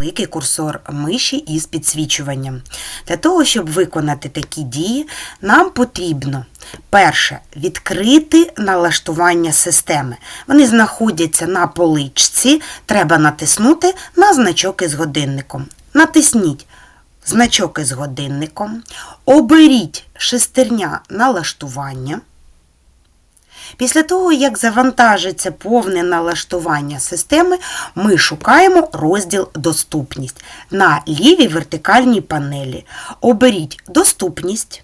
великий курсор миші із підсвічуванням. Для того, щоб виконати такі дії, нам потрібно перше відкрити налаштування системи. Вони знаходяться на поличці, треба натиснути на значок із годинником. Натисніть значок із годинником, оберіть шестерня налаштування. Після того, як завантажиться повне налаштування системи, ми шукаємо розділ Доступність на лівій вертикальній панелі. Оберіть Доступність.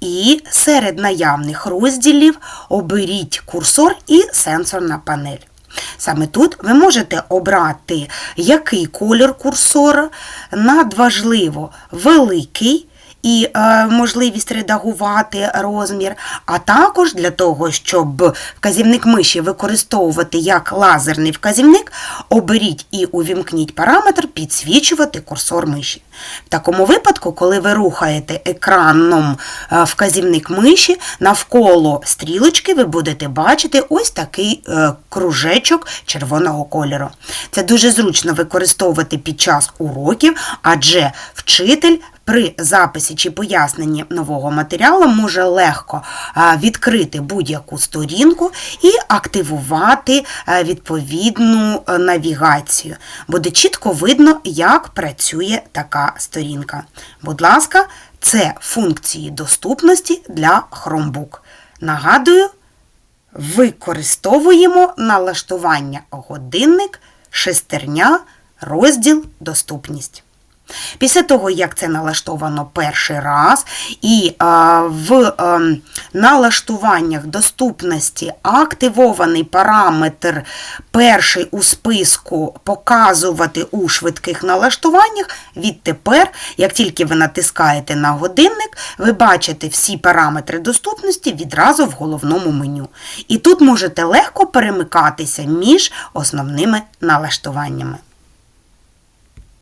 І серед наявних розділів оберіть курсор і сенсорна панель. Саме тут ви можете обрати, який колір курсора, надважливо великий і е, можливість редагувати розмір, а також для того, щоб вказівник миші використовувати як лазерний вказівник, оберіть і увімкніть параметр підсвічувати курсор миші. В такому випадку, коли ви рухаєте екраном е, вказівник миші, навколо стрілочки ви будете бачити ось такий е, кружечок червоного кольору. Це дуже зручно використовувати під час уроків, адже вчитель при записі чи поясненні нового матеріалу може легко відкрити будь-яку сторінку і активувати відповідну навігацію. Буде чітко видно, як працює така сторінка. Будь ласка, це функції доступності для Chromebook. Нагадую, використовуємо налаштування годинник, шестерня, розділ доступність. Після того, як це налаштовано перший раз, і в налаштуваннях доступності активований параметр перший у списку показувати у швидких налаштуваннях, відтепер, як тільки ви натискаєте на годинник, ви бачите всі параметри доступності відразу в головному меню. І тут можете легко перемикатися між основними налаштуваннями.